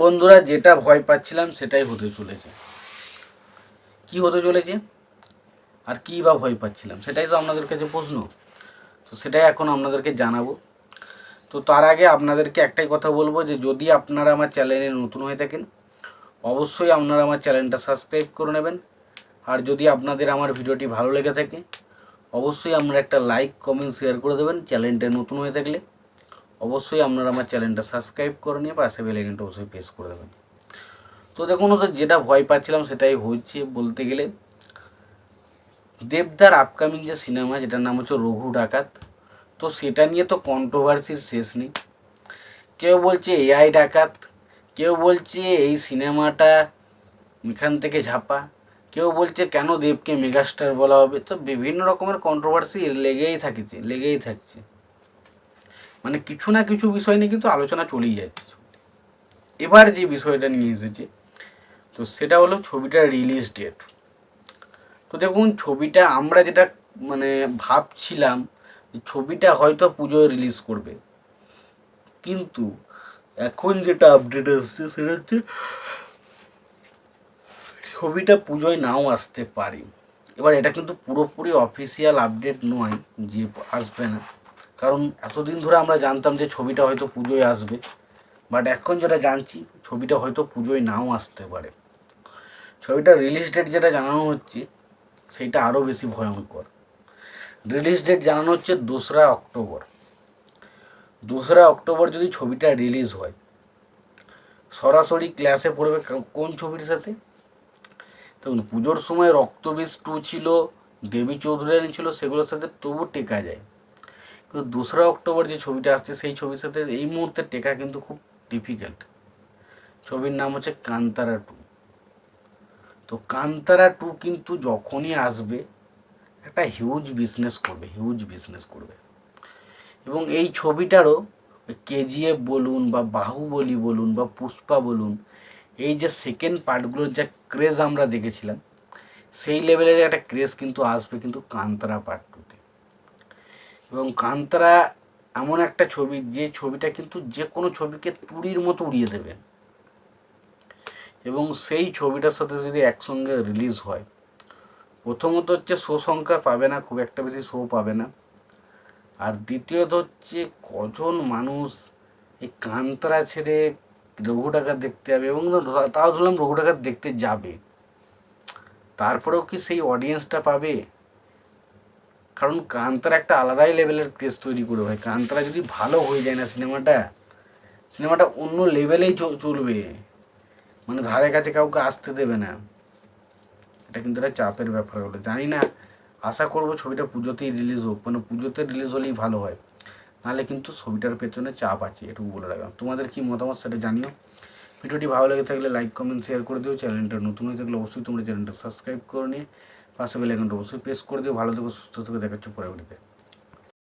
বন্ধুরা, যেটা ভয় পাচ্ছিলাম সেটাই হতে চলেছে। কি হতে চলেছে? আর কী বা ভয় পাচ্ছিলাম? সেটাই তো আপনাদের কাছে প্রশ্ন। তো সেটাই এখন আপনাদেরকে জানাব। তো তার আগে আপনাদেরকে একটাই কথা বলব যে, যদি আপনারা আমার চ্যানেলে নতুন হয়ে থাকেন, অবশ্যই আপনারা আমার চ্যানেলটা সাবস্ক্রাইব করে নেবেন। আর যদি আপনাদের আমার ভিডিওটি ভালো লেগে থাকে, অবশ্যই আপনারা একটা লাইক, কমেন্ট, শেয়ার করে দেবেন চ্যানেলটা নতুন হয়ে থাকলে। অবশ্যই আপনারা আমার চ্যানেলটা সাবস্ক্রাইব করে নিয়ে পাশে বেলাইকনটা অবশ্যই প্রেস করে দেবেন। তো দেখুন, ওদের যেটা ভয় পাচ্ছিলাম সেটাই হচ্ছে বলতে গেলে দেবদার আপকামিং যে সিনেমা যেটার নাম হচ্ছে রঘু ডাকাত, তো সেটা নিয়ে তো কন্ট্রোভার্সির শেষ নেই। কেউ বলছে এআই ডাকাত, কেউ বলছে এই সিনেমাটা এখান থেকে ঝাপা, কেউ বলছে কেন দেবকে মেগাস্টার বলা হবে, তো বিভিন্ন রকমের কন্ট্রোভার্সি লেগেই থাকছে লেগেই থাকছে। মানে কিছু না কিছু বিষয় নিয়ে কিন্তু আলোচনা চলেই যাচ্ছে এবার যে বিষয়টা নিয়ে এসেছে, তো সেটা হলো ছবিটার রিলিজ ডেট তো দেখুন, ছবিটা আমরা যেটা মানে ভাবছিলাম ছবিটা হয়তো পুজোয় রিলিজ করবে। কিন্তু এখন যেটা আপডেট আসছে সেটা হচ্ছে ছবিটা পুজোয় নাও আসতে পারে। এবার এটা কিন্তু পুরোপুরি অফিসিয়াল আপডেট নয় যে আসবে না। কারণ এতদিন ধরে আমরা জানতাম যে ছবিটা হয়তো পুজোয় আসবে বাট এখন যেটা জানছি, ছবিটা হয়তো পুজোয় নাও আসতে পারে। ছবিটা রিলিজ ডেট যেটা জানানো হচ্ছে, সেইটা আরও বেশি ভয়ঙ্কর। রিলিজ ডেট জানানো হচ্ছে দোসরা অক্টোবর। দোসরা অক্টোবর যদি ছবিটা রিলিজ হয়, সরাসরি ক্লাসে পড়বে কোন ছবির সাথে? দেখুন, পুজোর সময় রক্তবীজ টু ছিল, দেবী চৌধুরানী ছিল, সেগুলোর সাথে তবু টেকা যায়। কিন্তু দোসরা অক্টোবর যে ছবিটা আসছে, সেই ছবির সাথে এই মুহূর্তে টেকা কিন্তু খুব ডিফিকাল্ট ছবির নাম হচ্ছে কান্তারা টু। তো কান্তারা টু কিন্তু যখনই আসবে, একটা হিউজ বিজনেস করবে হিউজ বিজনেস করবে। এবং এই ছবিটারও কেজিএফ বলুন বা বাহুবলী বলুন বা পুষ্পা বলুন, এই যে সেকেন্ড পার্টগুলোর যা ক্রেজ আমরা দেখেছিলাম, সেই লেভেলের একটা ক্রেজ কিন্তু আসবে কিন্তু কান্তারা পার্ট টুতে এবং কান্তারা এমন একটা ছবি, যে ছবিটা কিন্তু যে কোনো ছবিকে তুড়ির মতো উড়িয়ে দেবে। এবং সেই ছবিটার সাথে যদি একসঙ্গে রিলিজ হয়, প্রথমত হচ্ছে শো সংখ্যা পাবে না, খুব একটা বেশি শো পাবে না। আর দ্বিতীয়ত হচ্ছে কজন মানুষ এই কান্তারা ছেড়ে রঘু ডাকাত দেখতে যাবে এবং তাও ধরলাম রঘু ডাকাত দেখতে যাবে। তারপরেও কি সেই অডিয়েন্সটা পাবে? কারণ কান্তারা একটা আলাদাই লেভেলের ক্রেজ তৈরি করে ভাই। কান্তারা যদি ভালো হয়ে যায় না সিনেমাটা সিনেমাটা অন্য লেভেলেই চলবে। মানে ধারে কাছে কাউকে আসতে দেবে না। এটা কিন্তু একটা চাপের ব্যাপার হলো। জানি না, আশা করব ছবিটা পুজোতেই রিলিজ হোক মানে পুজোতে রিলিজ হলেই ভালো হয়। নাহলে কিন্তু ছবিটার পেছনে চাপ আছে, এটুকু বলে রাখলাম। তোমাদের কি মতামত সেটা জানিও। ভিডিওটি ভালো লেগে থাকলে লাইক কমেন্ট শেয়ার করে দিও। চ্যানেলটা নতুন হয়ে থাকলে অবশ্যই তোমরা চ্যানেলটা সাবস্ক্রাইব করে নিয়ে পাশে বেল আইকনটা অবশ্যই প্রেস করে দিও ভালো থেকো সুস্থ থেকো দেখাচ্ছ পরবর্তীতে।